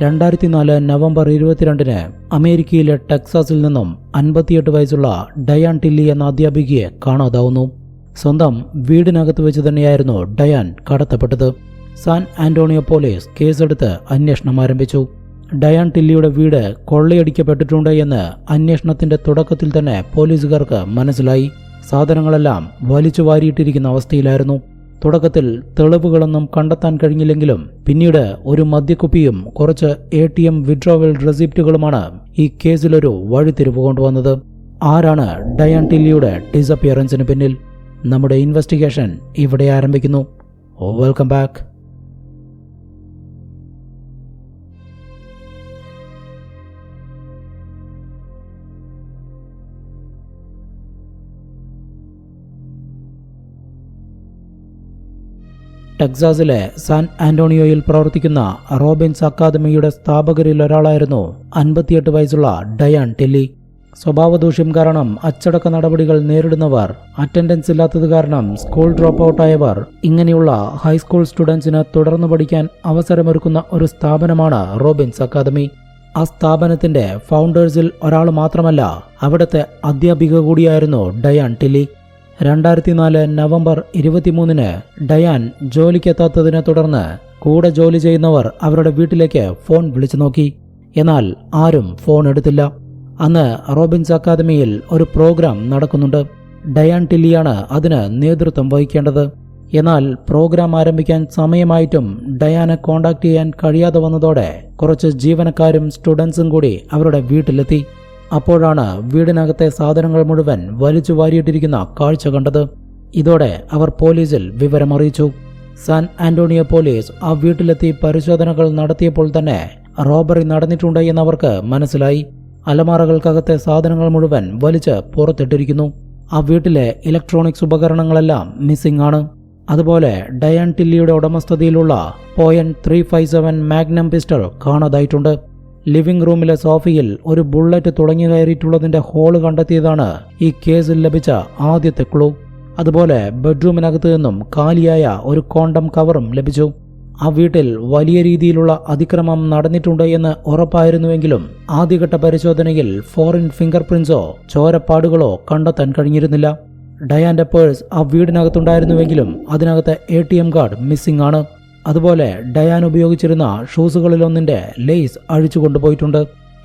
രണ്ടായിരത്തി നാല് നവംബർ ഇരുപത്തിരണ്ടിന് അമേരിക്കയിലെ ടെക്സാസിൽ നിന്നും അൻപത്തിയെട്ട് വയസ്സുള്ള ഡയാൻ ടില്ലി എന്ന അധ്യാപികയെ കാണാതാവുന്നു. സ്വന്തം വീടിനകത്ത് വെച്ച് തന്നെയായിരുന്നു ഡയാൻ കടത്തപ്പെട്ടത്. സാൻ ആന്റോണിയോ പോലീസ് കേസെടുത്ത് അന്വേഷണം ആരംഭിച്ചു. ഡയാൻ ടില്ലിയുടെ വീട് കൊള്ളയടിക്കപ്പെട്ടിട്ടുണ്ട് എന്ന് അന്വേഷണത്തിന്റെ തുടക്കത്തിൽ തന്നെ പോലീസുകാർക്ക് മനസ്സിലായി. സാധനങ്ങളെല്ലാം വലിച്ചു വാരിയിട്ടിരിക്കുന്ന അവസ്ഥയിലായിരുന്നു. തുടക്കത്തിൽ തെളിവുകളൊന്നും കണ്ടെത്താൻ കഴിഞ്ഞില്ലെങ്കിലും പിന്നീട് ഒരു മദ്യക്കുപ്പിയും കുറച്ച് എ ടി എം വിഡ്രോവൽ റെസിപ്റ്റുകളുമാണ് ഈ കേസിലൊരു വഴിത്തിരിവ് കൊണ്ടുവന്നത്. ആരാണ് ഡയാൻ ടില്ലിയുടെ ഡിസപ്പിയറൻസിന് പിന്നിൽ? നമ്മുടെ ഇൻവെസ്റ്റിഗേഷൻ ഇവിടെ ആരംഭിക്കുന്നു. വെൽക്കം ബാക്ക് ടെക്സാസിലെ സാൻ ആന്റോണിയോയിൽ പ്രവർത്തിക്കുന്ന റോബിൻസ് അക്കാദമിയുടെ സ്ഥാപകരിൽ ഒരാളായിരുന്നു അൻപത്തിയെട്ട് വയസ്സുള്ള ഡയാൻ ടെല്ലി. സ്വഭാവദൂഷ്യം കാരണം അച്ചടക്ക നടപടികൾ നേരിടുന്നവർ അറ്റൻഡൻസ് ഇല്ലാത്തത് കാരണം സ്കൂൾ ഡ്രോപ്പ് ഔട്ടായവർ ഇങ്ങനെയുള്ള ഹൈസ്കൂൾ സ്റ്റുഡൻസിന് തുടർന്ന് പഠിക്കാൻ അവസരമൊരുക്കുന്ന ഒരു സ്ഥാപനമാണ് റോബിൻസ് അക്കാദമി. ആ സ്ഥാപനത്തിന്റെ ഫൗണ്ടേഴ്സിൽ ഒരാൾ മാത്രമല്ല അവിടുത്തെ അധ്യാപിക കൂടിയായിരുന്നു ഡയാൻ ടില്ലി. രണ്ടായിരത്തി നാല് നവംബർ ഇരുപത്തിമൂന്നിന് ഡയാൻ ജോലിക്കെത്താത്തതിനെ തുടർന്ന് കൂടെ ജോലി ചെയ്യുന്നവർ അവരുടെ വീട്ടിലേക്ക് ഫോൺ വിളിച്ചു നോക്കി. എന്നാൽ ആരും ഫോൺ എടുത്തില്ല. അന്ന് റോബിൻസ് അക്കാദമിയിൽ ഒരു പ്രോഗ്രാം നടക്കുന്നുണ്ട്. ഡയാൻ ടില്ലിയാണ് അതിന് നേതൃത്വം വഹിക്കേണ്ടത്. എന്നാൽ പ്രോഗ്രാം ആരംഭിക്കാൻ സമയമായിട്ടും ഡയാനെ കോണ്ടാക്ട് ചെയ്യാൻ കഴിയാതെ വന്നതോടെ കുറച്ച് ജീവനക്കാരും സ്റ്റുഡൻസും കൂടി അവരുടെ വീട്ടിലെത്തി. അപ്പോഴാണ് വീടിനകത്തെ സാധനങ്ങൾ മുഴുവൻ വലിച്ചു വാരിയിട്ടിരിക്കുന്ന കാഴ്ച കണ്ടത്. ഇതോടെ അവർ പോലീസിൽ വിവരമറിയിച്ചു. സാൻ ആന്റോണിയോ പോലീസ് ആ വീട്ടിലെത്തി പരിശോധനകൾ നടത്തിയപ്പോൾ തന്നെ റോബറി നടന്നിട്ടുണ്ട് എന്നവർക്ക് മനസ്സിലായി. അലമാറകൾക്കകത്തെ സാധനങ്ങൾ മുഴുവൻ വലിച്ച് പുറത്തിട്ടിരിക്കുന്നു. ആ വീട്ടിലെ ഇലക്ട്രോണിക്സ് ഉപകരണങ്ങളെല്ലാം മിസ്സിംഗ് ആണ്. അതുപോലെ ഡയാൻ ടില്ലിയുടെ ഉടമസ്ഥതയിലുള്ള point three five seven magnum pistol കാണാതായിട്ടുണ്ട്. Living റൂമിലെ സോഫയിൽ ഒരു ബുള്ളറ്റ് തുടങ്ങി കയറിയിട്ടുള്ളതിന്റെ ഹോൾ കണ്ടെത്തിയതാണ് ഈ കേസിൽ ലഭിച്ച ആദ്യത്തെ ക്ലൂ. അതുപോലെ ബെഡ്റൂമിനകത്ത് നിന്നും കാലിയായ ഒരു കോണ്ടം കവറും ലഭിച്ചു. ആ വീട്ടിൽ വലിയ രീതിയിലുള്ള അതിക്രമം നടന്നിട്ടുണ്ട് എന്ന് ഉറപ്പായിരുന്നുവെങ്കിലും ആദ്യഘട്ട പരിശോധനയിൽ ഫോറിൻ ഫിംഗർ പ്രിന്റ്സോ ചോരപ്പാടുകളോ കണ്ടെത്താൻ കഴിഞ്ഞിരുന്നില്ല. ഡയാന്റെ പേഴ്സ് ആ വീടിനകത്തുണ്ടായിരുന്നുവെങ്കിലും അതിനകത്തെ A T M card missing ആണ്. അതുപോലെ ഡയാൻ ഉപയോഗിച്ചിരുന്ന ഷൂസുകളിലൊന്നിന്റെ ലെയ്സ് അഴിച്ചു കൊണ്ടുപോയിട്ടുണ്ട്.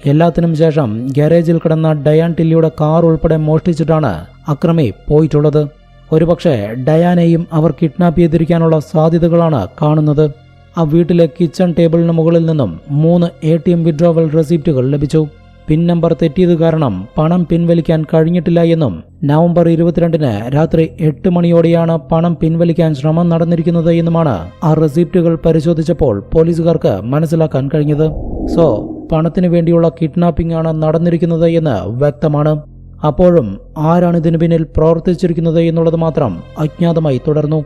എല്ലാത്തിനും ശേഷം ഗാരേജിൽ കിടന്ന ഡയാൻ ടില്ലിയുടെ കാർ ഉൾപ്പെടെ മോഷ്ടിച്ചിട്ടാണ് അക്രമി പോയിട്ടുള്ളത്. ഒരുപക്ഷെ ഡയാനെയും അവർ കിഡ്നാപ്പ് ചെയ്തിരിക്കാനുള്ള സാധ്യതകളാണ് കാണുന്നത്. ആ വീട്ടിലെ കിച്ചൺ ടേബിളിന് മുകളിൽ നിന്നും മൂന്ന് എ ടി എം വിഡ്രോവൽ റെസിപ്റ്റുകൾ ലഭിച്ചു. പിൻ നമ്പർ തെറ്റിയത് കാരണം പണം പിൻവലിക്കാൻ കഴിഞ്ഞിട്ടില്ല എന്നും നവംബർ ഇരുപത്തിരണ്ടിന് രാത്രി എട്ട് മണിയോടെയാണ് പണം പിൻവലിക്കാൻ ശ്രമം നടന്നിരിക്കുന്നത് എന്നുമാണ് ആ റെസിപ്റ്റുകൾ പരിശോധിച്ചപ്പോൾ പോലീസുകാർക്ക് മനസ്സിലാക്കാൻ കഴിഞ്ഞത്. സോ പണത്തിന് വേണ്ടിയുള്ള കിഡ്നാപ്പിംഗ് ആണ് നടന്നിരിക്കുന്നത് എന്ന് വ്യക്തമാണ്. അപ്പോഴും ആരാണ് ഇതിനു പിന്നിൽ പ്രവർത്തിച്ചിരിക്കുന്നത് എന്നുള്ളത് മാത്രം അജ്ഞാതമായി തുടർന്നു.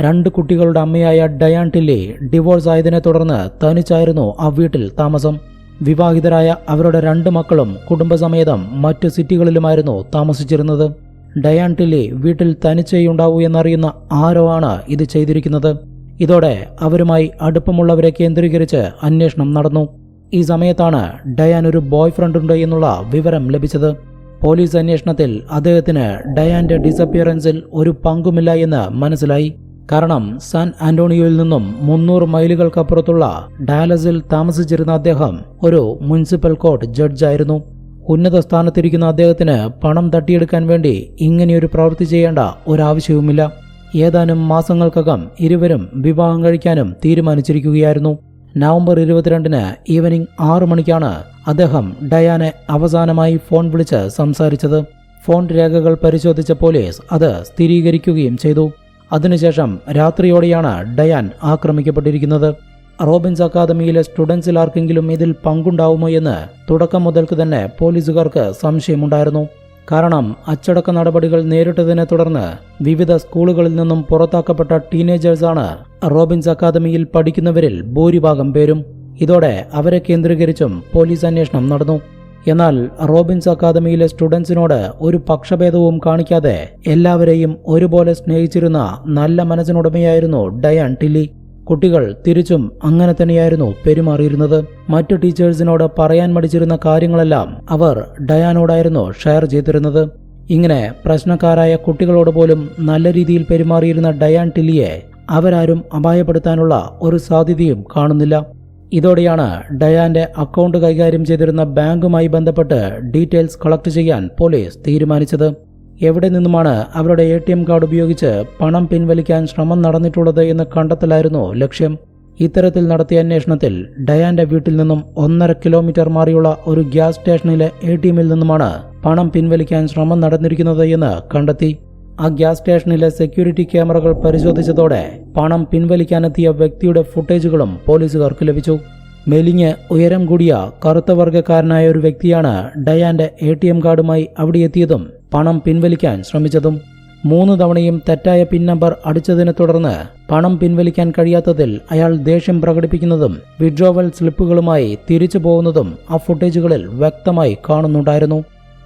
രണ്ട് കുട്ടികളുടെ അമ്മയായ ഡയാൻ ടില്ലി ഡിവോഴ്സ് ആയതിനെ തുടർന്ന് തനിച്ചായിരുന്നു ആ വീട്ടിൽ താമസം. വിവാഹിതരായ അവരുടെ രണ്ട് മക്കളും കുടുംബസമേതം മറ്റു സിറ്റികളിലുമായിരുന്നു താമസിച്ചിരുന്നത്. ഡയാൻ ടില്ലി വീട്ടിൽ തനിച്ചേ ഉണ്ടാവൂ എന്നറിയുന്ന ആരോ ആണ് ഇത് ചെയ്തിരിക്കുന്നത്. ഇതോടെ അവരുമായി അടുപ്പമുള്ളവരെ കേന്ദ്രീകരിച്ച് അന്വേഷണം നടന്നു. ഈ സമയത്താണ് ഡയാൻ ഒരു ബോയ് ഫ്രണ്ട് ഉണ്ട് എന്നുള്ള വിവരം ലഭിച്ചത്. പോലീസ് അന്വേഷണത്തിൽ അദ്ദേഹത്തിന് ഡയാന്റെ ഡിസപ്പിയറൻസിൽ ഒരു പങ്കുമില്ല എന്ന് മനസ്സിലായി. കാരണം സാൻ ആന്റോണിയോയിൽ നിന്നും മുന്നൂറ് മൈലുകൾക്കപ്പുറത്തുള്ള ഡാലസിൽ താമസിച്ചിരുന്ന അദ്ദേഹം ഒരു മുനിസിപ്പൽ കോർട്ട് ജഡ്ജായിരുന്നു. ഉന്നത സ്ഥാനത്തിരിക്കുന്ന അദ്ദേഹത്തിന് പണം തട്ടിയെടുക്കാൻ വേണ്ടി ഇങ്ങനെയൊരു പ്രവൃത്തി ചെയ്യേണ്ട ഒരാവശ്യവുമില്ല. ഏതാനും മാസങ്ങൾക്കകം ഇരുവരും വിവാഹം കഴിക്കാനും തീരുമാനിച്ചിരിക്കുകയായിരുന്നു. നവംബർ ഇരുപത്തിരണ്ടിന് ഈവനിംഗ് ആറു മണിക്കാണ് അദ്ദേഹം ഡയാനെ അവസാനമായി ഫോൺ വിളിച്ച് സംസാരിച്ചത്. ഫോൺ രേഖകൾ പരിശോധിച്ച പോലീസ് അത് സ്ഥിരീകരിക്കുകയും ചെയ്തു. അതിനുശേഷം രാത്രിയോടെയാണ് ഡയാൻ ആക്രമിക്കപ്പെട്ടിരിക്കുന്നത്. റോബിൻസ് അക്കാദമിയിലെ സ്റ്റുഡൻസിൽ ആർക്കെങ്കിലും ഇതിൽ പങ്കുണ്ടാവുമോ എന്ന് തുടക്കം മുതൽക്ക് തന്നെ പോലീസുകാർക്ക് സംശയമുണ്ടായിരുന്നു. കാരണം അച്ചടക്ക നടപടികൾ നേരിട്ടതിനെ തുടർന്ന് വിവിധ സ്കൂളുകളിൽ നിന്നും പുറത്താക്കപ്പെട്ട ടീനേജേഴ്സാണ് റോബിൻസ് അക്കാദമിയിൽ പഠിക്കുന്നവരിൽ ഭൂരിഭാഗം പേരും. ഇതോടെ അവരെ കേന്ദ്രീകരിച്ചും പോലീസ് അന്വേഷണം നടന്നു. എന്നാൽ റോബിൻസ് അക്കാദമിയിലെ സ്റ്റുഡൻസിനോട് ഒരു പക്ഷഭേദവും കാണിക്കാതെ എല്ലാവരെയും ഒരുപോലെ സ്നേഹിച്ചിരുന്ന നല്ല മനസ്സിനുടമയായിരുന്നു ഡയാൻ ടില്ലി. കുട്ടികൾ തിരിച്ചും അങ്ങനെ തന്നെയായിരുന്നു പെരുമാറിയിരുന്നത്. മറ്റു ടീച്ചേഴ്സിനോട് പറയാൻ മടിച്ചിരുന്ന കാര്യങ്ങളെല്ലാം അവർ ഡയാനോടായിരുന്നു ഷെയർ ചെയ്തിരുന്നത്. ഇങ്ങനെ പ്രശ്നക്കാരായ കുട്ടികളോട് പോലും നല്ല രീതിയിൽ പെരുമാറിയിരുന്ന ഡയാൻ ടില്ലിയെ അവരാരും അപായപ്പെടുത്താനുള്ള ഒരു സാധ്യതയും കാണുന്നില്ല. ഇതോടെയാണ് ഡയാന്റെ അക്കൗണ്ട് കൈകാര്യം ചെയ്തിരുന്ന ബാങ്കുമായി ബന്ധപ്പെട്ട് ഡീറ്റെയിൽസ് കളക്ട് ചെയ്യാൻ പോലീസ് തീരുമാനിച്ചത്. എവിടെ നിന്നുമാണ് അവരുടെ എ ടി എം കാർഡ് ഉപയോഗിച്ച് പണം പിൻവലിക്കാൻ ശ്രമം നടന്നിട്ടുള്ളത് എന്ന് കണ്ടെത്തലായിരുന്നു ലക്ഷ്യം. ഇത്തരത്തിൽ നടത്തിയ അന്വേഷണത്തിൽ ഡയാന്റെ വീട്ടിൽ നിന്നും ഒന്നര കിലോമീറ്റർ മാറിയുള്ള ഒരു ഗ്യാസ് സ്റ്റേഷനിലെ എ ടി എമ്മിൽ നിന്നുമാണ് പണം പിൻവലിക്കാൻ ശ്രമം നടന്നിരിക്കുന്നത് എന്ന് കണ്ടെത്തി. ആ ഗ്യാസ് സ്റ്റേഷനിലെ സെക്യൂരിറ്റി ക്യാമറകൾ പരിശോധിച്ചതോടെ പണം പിൻവലിക്കാനെത്തിയ വ്യക്തിയുടെ ഫുട്ടേജുകളും പോലീസുകാർക്ക് ലഭിച്ചു. മെലിഞ്ഞ് ഉയരം കൂടിയ കറുത്ത വർഗക്കാരനായ ഒരു വ്യക്തിയാണ് ഡയാന്റെ എ ടി എം കാർഡുമായി അവിടെ എത്തിയതും പണം പിൻവലിക്കാൻ ശ്രമിച്ചതും. മൂന്ന് തവണയും തെറ്റായ പിൻ നമ്പർ അടിച്ചതിനെ തുടർന്ന് പണം പിൻവലിക്കാൻ കഴിയാത്തതിൽ അയാൾ ദേഷ്യം പ്രകടിപ്പിക്കുന്നതും വിഡ്രോവൽ സ്ലിപ്പുകളുമായി തിരിച്ചു പോകുന്നതും ആ ഫുട്ടേജുകളിൽ വ്യക്തമായി കാണുന്നുണ്ടായിരുന്നു.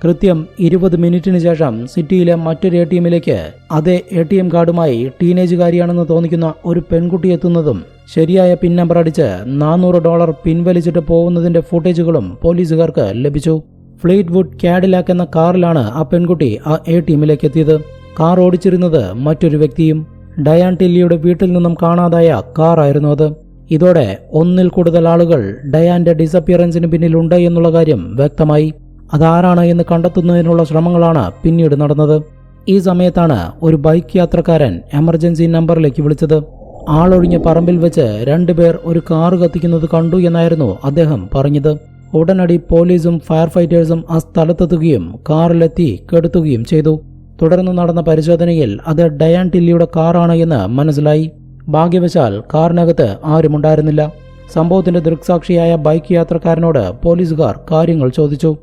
കൃത്യം ഇരുപത് മിനിറ്റിന് ശേഷം സിറ്റിയിലെ മറ്റൊരു എ ടി എമ്മിലേക്ക് അതേ എ ടി എം കാർഡുമായി ടീനേജുകാരിയാണെന്ന് തോന്നിക്കുന്ന ഒരു പെൺകുട്ടി എത്തുന്നതും ശരിയായ പിൻ നമ്പർ അടിച്ച് നാനൂറ് ഡോളർ പിൻവലിച്ചിട്ട് പോകുന്നതിന്റെ ഫുട്ടേജുകളും പോലീസുകാർക്ക് ലഭിച്ചു. ഫ്ലീറ്റ് വുഡ് കാഡിലാക്ക് എന്ന കാറിലാണ് ആ പെൺകുട്ടി ആ എ ടി എമ്മിലേക്ക് എത്തിയത്. കാർ ഓടിച്ചിരുന്നത് മറ്റൊരു വ്യക്തിയും. ഡയാൻ ടില്ലിയുടെ വീട്ടിൽ നിന്നും കാണാതായ കാറായിരുന്നു അത്. ഇതോടെ ഒന്നിൽ കൂടുതൽ ആളുകൾ ഡയാന്റെ ഡിസപ്പിയറൻസിന് പിന്നിലുണ്ട് എന്നുള്ള കാര്യം വ്യക്തമായി. അതാരാണ് എന്ന് കണ്ടെത്തുന്നതിനുള്ള ശ്രമങ്ങളാണ് പിന്നീട് നടന്നത്. ഈ സമയത്താണ് ഒരു ബൈക്ക് യാത്രക്കാരൻ എമർജൻസി നമ്പറിലേക്ക് വിളിച്ചത്. ആളൊഴിഞ്ഞ പറമ്പിൽ വെച്ച് രണ്ടുപേർ ഒരു കാറ് കത്തിക്കുന്നത് കണ്ടു എന്നായിരുന്നു അദ്ദേഹം പറഞ്ഞത്. ഉടനടി പോലീസും ഫയർഫൈറ്റേഴ്സും ആ സ്ഥലത്തെത്തുകയും കാറിലെത്തി കെടുത്തുകയും ചെയ്തു. തുടർന്ന് നടന്ന പരിശോധനയിൽ അത് ഡയാൻ ടില്ലിയുടെ കാറാണ് എന്ന് മനസ്സിലായി. ഭാഗ്യവശാൽ കാറിനകത്ത് ആരുമുണ്ടായിരുന്നില്ല. സംഭവത്തിന്റെ ദൃക്സാക്ഷിയായ ബൈക്ക് യാത്രക്കാരനോട് പോലീസുകാർ കാര്യങ്ങൾ ചോദിച്ചു.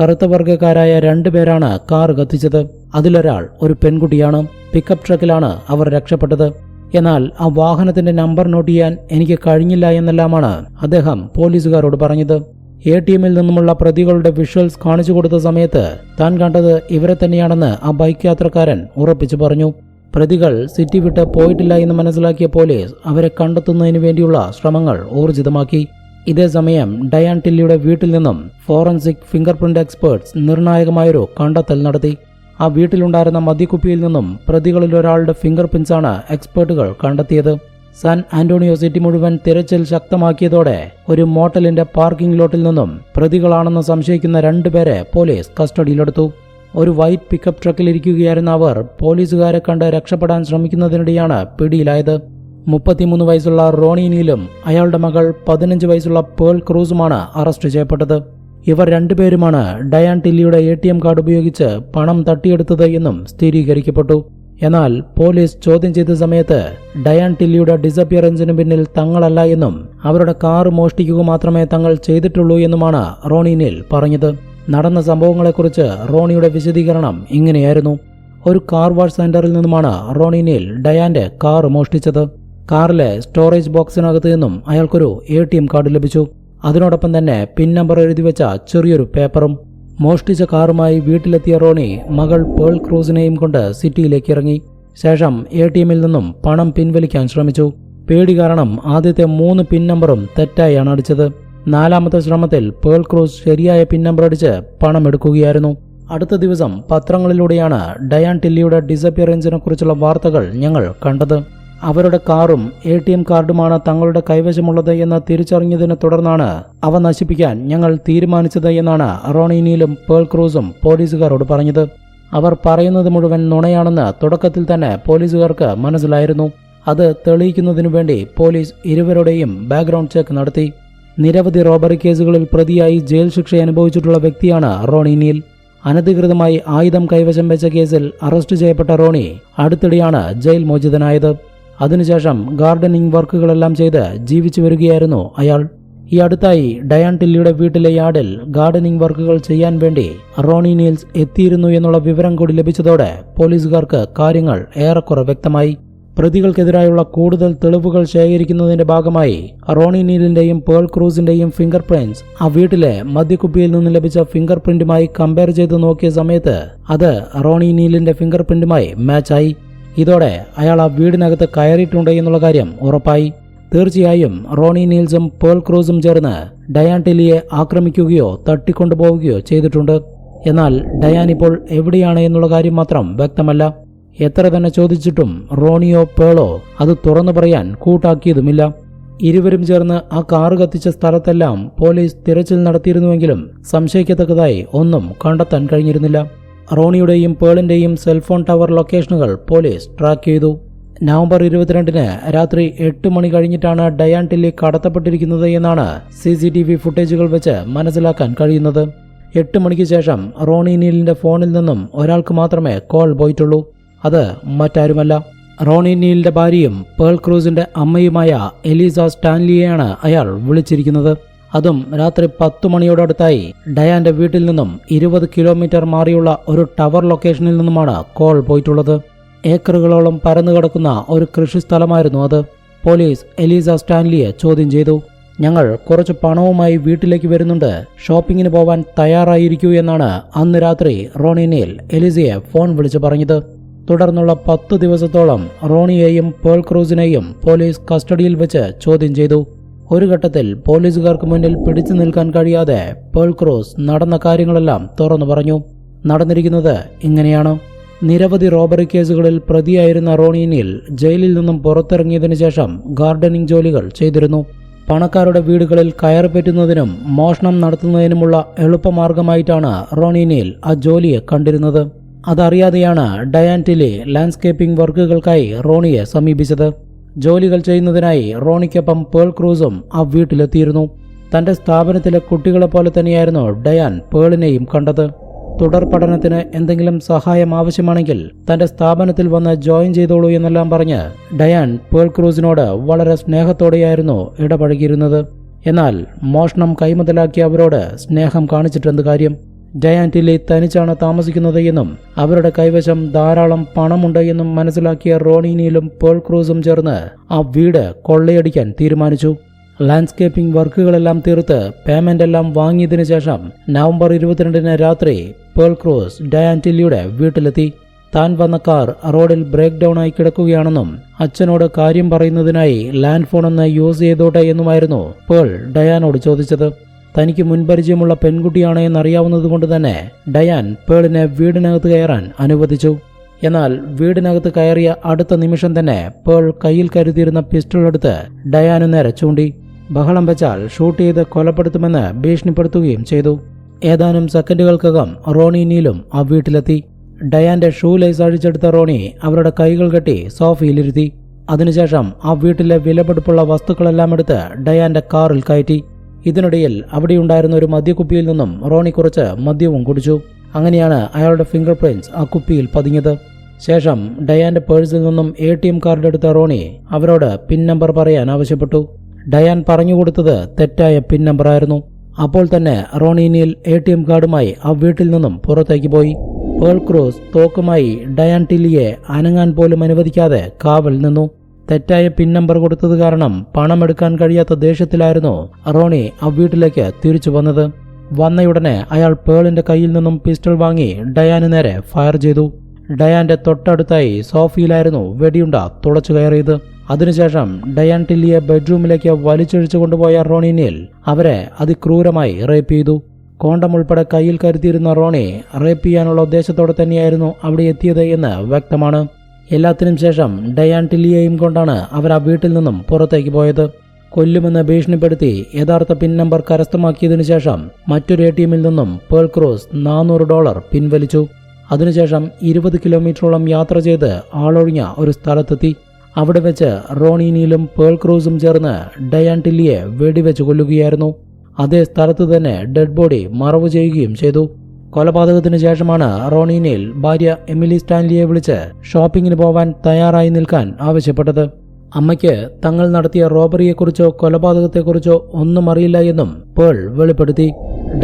കറുത്ത വർഗക്കാരായ രണ്ടുപേരാണ് കാർ കത്തിച്ചത്. അതിലൊരാൾ ഒരു പെൺകുട്ടിയാണ്. പിക്കപ്പ് ട്രക്കിലാണ് അവർ രക്ഷപ്പെട്ടത്. എന്നാൽ ആ വാഹനത്തിന്റെ നമ്പർ നോട്ട് ചെയ്യാൻ എനിക്ക് കഴിഞ്ഞില്ല എന്നെല്ലാമാണ് അദ്ദേഹം പോലീസുകാരോട് പറഞ്ഞത്. എ ടി എമ്മിൽ നിന്നുമുള്ള പ്രതികളുടെ വിഷ്വൽസ് കാണിച്ചു കൊടുത്ത സമയത്ത് താൻ കണ്ടത് ഇവരെ തന്നെയാണെന്ന് ആ ബൈക്ക് യാത്രക്കാരൻ ഉറപ്പിച്ചു പറഞ്ഞു. പ്രതികൾ സിറ്റി വിട്ട് പോയിട്ടില്ല എന്ന് മനസ്സിലാക്കിയ പോലീസ് അവരെ കണ്ടെത്തുന്നതിന് വേണ്ടിയുള്ള ശ്രമങ്ങൾ ഊർജിതമാക്കി. ഇതേസമയം ഡയാൻ ടില്ലിയുടെ വീട്ടിൽ നിന്നും ഫോറൻസിക് ഫിംഗർ പ്രിന്റ് എക്സ്പേർട്സ് നിർണായകമായൊരു കണ്ടെത്തൽ നടത്തി. ആ വീട്ടിലുണ്ടായിരുന്ന മദ്യക്കുപ്പിയിൽ നിന്നും പ്രതികളിൽ ഒരാളുടെ ഫിംഗർ പ്രിന്റ്സാണ് എക്സ്പേർട്ടുകൾ കണ്ടെത്തിയത്. സാൻ ആന്റോണിയോ സിറ്റി മുഴുവൻ തിരച്ചിൽ ശക്തമാക്കിയതോടെ ഒരു മോട്ടലിന്റെ പാർക്കിംഗ് ലോട്ടിൽ നിന്നും പ്രതികളാണെന്ന് സംശയിക്കുന്ന രണ്ടുപേരെ പോലീസ് കസ്റ്റഡിയിലെടുത്തു. ഒരു വൈറ്റ് പിക്കപ്പ് ട്രക്കിലിരിക്കുകയായിരുന്ന അവർ പോലീസുകാരെ കണ്ട് രക്ഷപ്പെടാൻ ശ്രമിക്കുന്നതിനിടെയാണ് പിടിയിലായത്. മുപ്പത്തിമൂന്ന് വയസ്സുള്ള റോണി നീലും അയാളുടെ മകൾ പതിനഞ്ച് വയസ്സുള്ള പേൾ ക്രൂസുമാണ് അറസ്റ്റ് ചെയ്യപ്പെട്ടത്. ഇവർ രണ്ടുപേരുമാണ് ഡയാൻ ടില്ലിയുടെ എ ടി എം കാർഡ് ഉപയോഗിച്ച് പണം തട്ടിയെടുത്തത് എന്നും സ്ഥിരീകരിക്കപ്പെട്ടു. എന്നാൽ പോലീസ് ചോദ്യം ചെയ്ത സമയത്ത് ഡയാൻ ടില്ലിയുടെ ഡിസപ്പിയറൻസിന് പിന്നിൽ തങ്ങളല്ല എന്നും അവരുടെ കാർ മോഷ്ടിക്കുക മാത്രമേ തങ്ങൾ ചെയ്തിട്ടുള്ളൂ എന്നുമാണ് റോണി നീൽ പറഞ്ഞത്. നടന്ന സംഭവങ്ങളെക്കുറിച്ച് റോണിയുടെ വിശദീകരണം ഇങ്ങനെയായിരുന്നു. ഒരു കാർ വാഷ് സെന്ററിൽ നിന്നുമാണ് റോണി നീൽ ഡയാന്റെ കാർ മോഷ്ടിച്ചത്. കാറിലെ സ്റ്റോറേജ് ബോക്സിനകത്ത് നിന്നും അയാൾക്കൊരു എ ടി എം കാർഡ് ലഭിച്ചു. അതിനോടൊപ്പം തന്നെ പിൻ നമ്പർ എഴുതി വെച്ച ചെറിയൊരു പേപ്പറും മോഷ്ടിച്ച കാറുമായി വീട്ടിലെത്തിയ റോണി മകൾ പേൾ ക്രൂസിനെയും കൊണ്ട് സിറ്റിയിലേക്ക് ഇറങ്ങി. ശേഷം എ ടി എമ്മിൽ നിന്നും പണം പിൻവലിക്കാൻ ശ്രമിച്ചു. പേടി കാരണം ആദ്യത്തെ മൂന്ന് പിൻ നമ്പറും തെറ്റായാണ് അടിച്ചത്. നാലാമത്തെ ശ്രമത്തിൽ പേൾ ക്രൂസ് ശരിയായ പിൻ നമ്പർ അടിച്ച് പണം എടുക്കുകയായിരുന്നു. അടുത്ത ദിവസം പത്രങ്ങളിലൂടെയാണ് ഡയാൻ ടില്ലിയുടെ ഡിസപ്പിയറൻസിനെ കുറിച്ചുള്ള വാർത്തകൾ ഞങ്ങൾ കണ്ടത്. അവരുടെ കാറും എ ടി എം കാർഡുമാണ് തങ്ങളുടെ കൈവശമുള്ളത് എന്ന് തിരിച്ചറിഞ്ഞതിനെ തുടർന്നാണ് അവ നശിപ്പിക്കാൻ ഞങ്ങൾ തീരുമാനിച്ചത് എന്നാണ് റോണിനിയിലും പേൾ ക്രൂസും പോലീസുകാരോട് പറഞ്ഞത്. അവർ പറയുന്നത് മുഴുവൻ നുണയാണെന്ന് തുടക്കത്തിൽ തന്നെ പോലീസുകാർക്ക് മനസ്സിലായിരുന്നു. അത് തെളിയിക്കുന്നതിനു വേണ്ടി പോലീസ് ഇരുവരുടെയും ബാക്ക്ഗ്രൗണ്ട് ചെക്ക് നടത്തി. നിരവധി റോബറി കേസുകളിൽ പ്രതിയായി ജയിൽ ശിക്ഷ അനുഭവിച്ചിട്ടുള്ള വ്യക്തിയാണ് റോണി അനധികൃതമായി ആയുധം കൈവശം വെച്ച കേസിൽ അറസ്റ്റ് ചെയ്യപ്പെട്ട റോണി അടുത്തിടെയാണ് ജയിൽ മോചിതനായത്. അതിനുശേഷം ഗാർഡനിങ് വർക്കുകളെല്ലാം ചെയ്ത് ജീവിച്ചു വരികയായിരുന്നു അയാൾ. ഈ അടുത്തായി ഡയാൻ ടില്ലിയുടെ വീട്ടിലെ യാർഡിൽ ഗാർഡനിങ് വർക്കുകൾ ചെയ്യാൻ വേണ്ടി റോണി നീൽസ് എത്തിയിരുന്നു എന്നുള്ള വിവരം കൂടി ലഭിച്ചതോടെ പോലീസുകാർക്ക് കാര്യങ്ങൾ ഏറെക്കുറെ വ്യക്തമായി. പ്രതികൾക്കെതിരായുള്ള കൂടുതൽ തെളിവുകൾ ശേഖരിക്കുന്നതിന്റെ ഭാഗമായി റോണി നീലിന്റെയും പേൾ ക്രൂസിന്റെയും ഫിംഗർ പ്രിന്റ്സ് ആ വീട്ടിലെ മദ്യക്കുപ്പിയിൽ നിന്ന് ലഭിച്ച ഫിംഗർ പ്രിന്റുമായി കമ്പയർ ചെയ്ത് നോക്കിയ സമയത്ത് അത് റോണി നീലിന്റെ ഫിംഗർ പ്രിന്റുമായി മാച്ചായി. ഇതോടെ അയാൾ ആ വീടിനകത്ത് കയറിയിട്ടുണ്ട് എന്നുള്ള കാര്യം ഉറപ്പായി. തീർച്ചയായും റോണി നീൽസും പേൾ ക്രൂസും ചേർന്ന് ഡയാൻ ടെലിയെ ആക്രമിക്കുകയോ തട്ടിക്കൊണ്ടുപോവുകയോ ചെയ്തിട്ടുണ്ട്. എന്നാൽ ഡയാൻ ഇപ്പോൾ എവിടെയാണ് എന്നുള്ള കാര്യം മാത്രം വ്യക്തമല്ല. എത്ര തന്നെ ചോദിച്ചിട്ടും റോണിയോ പേളോ അത് തുറന്നു പറയാൻ കൂട്ടാക്കിയതുമില്ല. ഇരുവരും ചേർന്ന് ആ കാറ് കത്തിച്ച സ്ഥലത്തെല്ലാം പോലീസ് തിരച്ചിൽ നടത്തിയിരുന്നുവെങ്കിലും സംശയിക്കത്തക്കതായി ഒന്നും കണ്ടെത്താൻ കഴിഞ്ഞിരുന്നില്ല. റോണിയുടെയും പേളിന്റെയും സെൽഫോൺ ടവർ ലൊക്കേഷനുകൾ പോലീസ് ട്രാക്ക് ചെയ്തു. നവംബർ ഇരുപത്തിരണ്ടിന് രാത്രി എട്ട് മണി കഴിഞ്ഞിട്ടാണ് ഡയാൻ ടില്ലി കടത്തപ്പെട്ടിരിക്കുന്നത് എന്നാണ് സി സി ടി വി ഫുട്ടേജുകൾ വെച്ച് മനസ്സിലാക്കാൻ കഴിയുന്നത്. എട്ട് മണിക്ക് ശേഷം റോണി നീലിന്റെ ഫോണിൽ നിന്നും ഒരാൾക്ക് മാത്രമേ കോൾ പോയിട്ടുള്ളൂ. അത് മറ്റാരുമല്ല. റോണി നീലിന്റെ ഭാര്യയും പേൾ ക്രൂസിന്റെ അമ്മയുമായ എലീസ സ്റ്റാൻലിയെയാണ് അയാൾ വിളിച്ചിരിക്കുന്നത്. അതും രാത്രി പത്തു മണിയോടടുത്തായി ഡയാന്റെ വീട്ടിൽ നിന്നും ഇരുപത് കിലോമീറ്റർ മാറിയുള്ള ഒരു ടവർ ലൊക്കേഷനിൽ നിന്നുമാണ് കോൾ പോയിട്ടുള്ളത്. ഏക്കറുകളോളം പരന്നു കിടക്കുന്ന ഒരു കൃഷിസ്ഥലമായിരുന്നു അത്. പോലീസ് എലീസ സ്റ്റാൻലിയെ ചോദ്യം ചെയ്തു. ഞങ്ങൾ കുറച്ച് പണവുമായി വീട്ടിലേക്ക് വരുന്നുണ്ട്. ഷോപ്പിങ്ങിന് പോവാൻ തയ്യാറായിരിക്കൂ എന്നാണ് അന്ന് രാത്രി റോണി നീൽ എലിസയെ ഫോൺ വിളിച്ച് പറഞ്ഞത്. തുടർന്നുള്ള പത്ത് ദിവസത്തോളം റോണിയെയും പേൾ ക്രൂസിനെയും പോലീസ് കസ്റ്റഡിയിൽ വെച്ച് ചോദ്യം ചെയ്തു. ഒരു ഘട്ടത്തിൽ പോലീസുകാർക്ക് മുന്നിൽ പിടിച്ചു നിൽക്കാൻ കഴിയാതെ പേൾ ക്രോസ് നടന്ന കാര്യങ്ങളെല്ലാം തുറന്നു പറഞ്ഞു. നടന്നിരിക്കുന്നത് ഇങ്ങനെയാണ്. നിരവധി റോബറി കേസുകളിൽ പ്രതിയായിരുന്ന റോണീനിൽ ജയിലിൽ നിന്നും പുറത്തിറങ്ങിയതിനു ശേഷം ഗാർഡനിങ് ജോലികൾ ചെയ്തിരുന്നു. പണക്കാരുടെ വീടുകളിൽ കയറിപ്പറ്റുന്നതിനും മോഷണം നടത്തുന്നതിനുമുള്ള എളുപ്പമാർഗമായിട്ടാണ് റോണീനിൽ ആ ജോലിയെ കണ്ടിരുന്നത്. അതറിയാതെയാണ് ഡയാന്റിലെ ലാൻഡ്സ്കേപ്പിംഗ് വർക്കുകൾക്കായി റോണിയെ സമീപിച്ചത്. ജോലികൾ ചെയ്യുന്നതിനായി റോണിക്കൊപ്പം പേൾ ക്രൂസും ആ വീട്ടിലെത്തിയിരുന്നു. തന്റെ സ്ഥാപനത്തിലെ കുട്ടികളെപ്പോലെ തന്നെയായിരുന്നു ഡയാൻ പേളിനെയും കണ്ടത്. തുടർ പഠനത്തിന് എന്തെങ്കിലും സഹായം ആവശ്യമാണെങ്കിൽ തന്റെ സ്ഥാപനത്തിൽ വന്ന് ജോയിൻ ചെയ്തോളൂ എന്നെല്ലാം പറഞ്ഞ് ഡയാൻ പേൾ ക്രൂസിനോട് വളരെ സ്നേഹത്തോടെയായിരുന്നു ഇടപഴകിയിരുന്നത്. എന്നാൽ മോഷണം കൈമുതലാക്കിയ അവരോട് സ്നേഹം കാണിച്ചിട്ടെന്ത് കാര്യം? ടില്ലി തനിച്ചാണ് താമസിക്കുന്നത് എന്നും അവരുടെ കൈവശം ധാരാളം പണമുണ്ട് എന്നും മനസ്സിലാക്കിയ റോണീനിയിലും പേൾ ക്രൂസും ചേർന്ന് ആ വീട് കൊള്ളയടിക്കാൻ തീരുമാനിച്ചു. ലാൻഡ്സ്കേപ്പിംഗ് വർക്കുകളെല്ലാം തീർത്ത് പേയ്മെന്റ് എല്ലാം വാങ്ങിയതിനു ശേഷം നവംബർ ഇരുപത്തിരണ്ടിന് രാത്രി പേൾ ക്രൂസ് ഡയാന്റില്ലിയുടെ വീട്ടിലെത്തി. താൻ വന്ന കാർ റോഡിൽ ബ്രേക്ക് ഡൗൺ ആയി കിടക്കുകയാണെന്നും അച്ഛനോട് കാര്യം പറയുന്നതിനായി ലാൻഡ് ഫോൺ ഒന്ന് യൂസ് ചെയ്തോട്ടെ എന്നുമായിരുന്നു പേൾ ഡയാനോട് ചോദിച്ചത്. തനിക്ക് മുൻപരിചയമുള്ള പെൺകുട്ടിയാണ് എന്നറിയാവുന്നതുകൊണ്ട് തന്നെ ഡയാൻ പേളിനെ വീടിനകത്ത് കയറാൻ അനുവദിച്ചു. എന്നാൽ വീടിനകത്ത് കയറിയ അടുത്ത നിമിഷം തന്നെ പേൾ കയ്യിൽ കരുതിയിരുന്ന പിസ്റ്റൾ എടുത്ത് ഡയാനു നേരെ ചൂണ്ടി. ബഹളം വെച്ചാൽ ഷൂട്ട് ചെയ്ത് കൊലപ്പെടുത്തുമെന്ന് ഭീഷണിപ്പെടുത്തുകയും ചെയ്തു. ഏതാനും സെക്കൻഡുകൾക്കകം റോണി നീലും ആ വീട്ടിലെത്തി. ഡയാന്റെ ഷൂ ലൈസ് അഴിച്ചെടുത്ത റോണി അവരുടെ കൈകൾ കെട്ടി സോഫയിലിരുത്തി. അതിനുശേഷം ആ വീട്ടിലെ വിലപിടിപ്പുള്ള വസ്തുക്കളെല്ലാം എടുത്ത് ഡയാന്റെ കാറിൽ കയറ്റി. ഇതിനിടയിൽ അവിടെയുണ്ടായിരുന്ന ഒരു മദ്യക്കുപ്പിയിൽ നിന്നും റോണി കുറച്ച് മദ്യവും കുടിച്ചു. അങ്ങനെയാണ് അയാളുടെ ഫിംഗർ പ്രിന്റ്സ് ആ കുപ്പിയിൽ പതിഞ്ഞത്. ശേഷം ഡയാന്റെ പേഴ്സിൽ നിന്നും എ ടി എം കാർഡ് എടുത്ത റോണി അവരോട് പിൻ നമ്പർ പറയാൻ ആവശ്യപ്പെട്ടു. ഡയാൻ പറഞ്ഞു കൊടുത്തത് തെറ്റായ പിൻ നമ്പറായിരുന്നു അപ്പോൾ തന്നെ റോണീനിയിൽ എ ടി എം കാർഡുമായി ആ വീട്ടിൽ നിന്നും പുറത്തേക്ക് പോയി. പേൾ ക്രൂസ് തോക്കുമായി ഡയാൻ ടില്ലിയെ അനങ്ങാൻ പോലും അനുവദിക്കാതെ കാവൽ നിന്നു. തെറ്റായ പിൻ നമ്പർ കൊടുത്തത് കാരണം പണമെടുക്കാൻ കഴിയാത്ത ദേഷ്യത്തിലായിരുന്നു റോണി ആ വീട്ടിലേക്ക് തിരിച്ചു വന്നത്. വന്നയുടനെ അയാൾ പേളിന്റെ കയ്യിൽ നിന്നും പിസ്റ്റൾ വാങ്ങി ഡയാന് നേരെ ഫയർ ചെയ്തു. ഡയാന്റെ തൊട്ടടുത്തായി സോഫിയിലായിരുന്നു വെടിയുണ്ട തുളച്ചു കയറിയത്. അതിനുശേഷം ഡയാൻ ടില്ലിയെ ബെഡ്റൂമിലേക്ക് വലിച്ചൊഴിച്ചു കൊണ്ടുപോയ റോണിനിൽ അവരെ അതിക്രൂരമായി റേപ്പ് ചെയ്തു. കോണ്ടം ഉൾപ്പെടെ കയ്യിൽ കരുതിയിരുന്ന റോണി റേപ്പ് ചെയ്യാനുള്ള ഉദ്ദേശത്തോടെ തന്നെയായിരുന്നു അവിടെ എത്തിയത് എന്ന് വ്യക്തമാണ്. എല്ലാത്തിനും ശേഷം ഡയാൻ ടില്ലിയെയും കൊണ്ടാണ് അവർ ആ വീട്ടിൽ നിന്നും പുറത്തേക്ക് പോയത്. കൊല്ലുമെന്ന് ഭീഷണിപ്പെടുത്തി യഥാർത്ഥ പിൻ നമ്പർ കരസ്ഥമാക്കിയതിനു ശേഷം മറ്റൊരു എ ടി എമ്മിൽ നിന്നും പേൾ ക്രോസ് നാനൂറ് ഡോളർ പിൻവലിച്ചു. അതിനുശേഷം ഇരുപത് കിലോമീറ്ററോളം യാത്ര ചെയ്ത് ആളൊഴിഞ്ഞ ഒരു സ്ഥലത്തെത്തി. അവിടെ വെച്ച് റോണീനിയിലും പേൾ ക്രൂസും ചേർന്ന് ഡയാൻ ടില്ലിയെ വെടിവെച്ച് കൊല്ലുകയായിരുന്നു. അതേ സ്ഥലത്ത് തന്നെ ഡെഡ് ബോഡി മറവ് ചെയ്യുകയും ചെയ്തു. കൊലപാതകത്തിന് ശേഷമാണ് റോണീനയിൽ ഭാര്യ എമിലി സ്റ്റാൻലിയെ വിളിച്ച് ഷോപ്പിങ്ങിന് പോവാൻ തയ്യാറായി നിൽക്കാൻ ആവശ്യപ്പെട്ടത്. അമ്മയ്ക്ക് തങ്ങൾ നടത്തിയ റോബറിയെക്കുറിച്ചോ കൊലപാതകത്തെക്കുറിച്ചോ ഒന്നും അറിയില്ല എന്നും പേൾ വെളിപ്പെടുത്തി.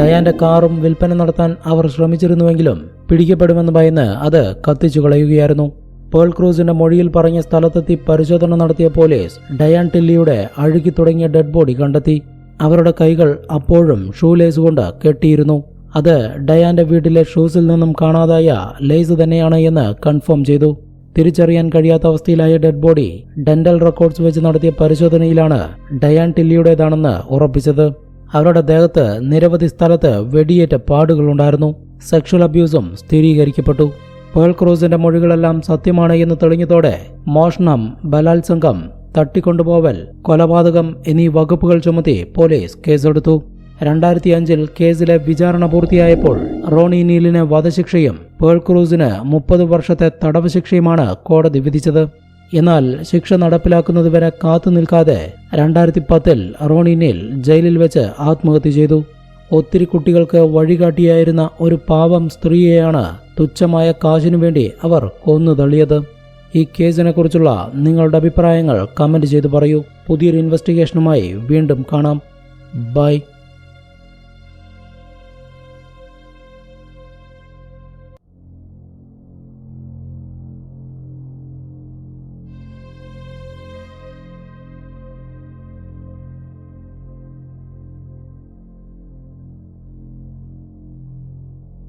ഡയാന്റെ കാറും വിൽപ്പന നടത്താൻ അവർ ശ്രമിച്ചിരുന്നുവെങ്കിലും പിടിക്കപ്പെടുമെന്ന് ഭയന്ന് അത് കത്തിച്ചു കളയുകയായിരുന്നു. പേൾ ക്രൂസിന്റെ മൊഴിയിൽ പറഞ്ഞ സ്ഥലത്തെത്തി പരിശോധന നടത്തിയ പോലീസ് ഡയാൻ ടില്ലിയുടെ അഴുകി തുടങ്ങിയ ഡെഡ് ബോഡി കണ്ടെത്തി. അവരുടെ കൈകൾ അപ്പോഴും ഷൂലേസ് കൊണ്ട് കെട്ടിയിരുന്നു. അത് ഡയാന്റെ വീട്ടിലെ ഷൂസിൽ നിന്നും കാണാതായ ലേസ് തന്നെയാണ് എന്ന് കൺഫേം ചെയ്തു. തിരിച്ചറിയാൻ കഴിയാത്ത അവസ്ഥയിലായ ഡെഡ് ബോഡി ഡെന്റൽ റെക്കോർഡ്സ് വെച്ച് നടത്തിയ പരിശോധനയിലാണ് ഡയാൻ ടില്ലിയുടേതാണെന്ന് ഉറപ്പിച്ചത്. അവരുടെ ദേഹത്ത് നിരവധി സ്ഥലത്ത് വെടിയേറ്റ പാടുകളുണ്ടായിരുന്നു. സെക്ഷൽ അബ്യൂസും സ്ഥിരീകരിക്കപ്പെട്ടു. പേൾ ക്രൂസിന്റെ മൊഴികളെല്ലാം സത്യമാണ് എന്ന് തെളിഞ്ഞതോടെ മോഷണം ബലാത്സംഗം തട്ടിക്കൊണ്ടുപോവൽ കൊലപാതകം എന്നീ വകുപ്പുകൾ ചുമത്തി പോലീസ് കേസെടുത്തു. രണ്ടായിരത്തി അഞ്ചിൽ കേസിലെ വിചാരണ പൂർത്തിയായപ്പോൾ റോണി നീലിന് വധശിക്ഷയും പേൾ ക്രൂസിന് മുപ്പത് വർഷത്തെ തടവ് ശിക്ഷയുമാണ് കോടതി വിധിച്ചത്. എന്നാൽ ശിക്ഷ നടപ്പിലാക്കുന്നതുവരെ കാത്തു നിൽക്കാതെ രണ്ടായിരത്തി പത്തിൽ റോണി നീൽ ജയിലിൽ വെച്ച് ആത്മഹത്യ ചെയ്തു. ഒത്തിരി കുട്ടികൾക്ക് വഴികാട്ടിയായിരുന്ന ഒരു പാവം സ്ത്രീയെയാണ് തുച്ഛമായ കാശിനു വേണ്ടി അവർ കൊന്നു തള്ളിയത്. ഈ കേസിനെക്കുറിച്ചുള്ള നിങ്ങളുടെ അഭിപ്രായങ്ങൾ കമന്റ് ചെയ്തു പറയൂ. പുതിയൊരു ഇൻവെസ്റ്റിഗേഷനുമായി വീണ്ടും കാണാം. ബൈ.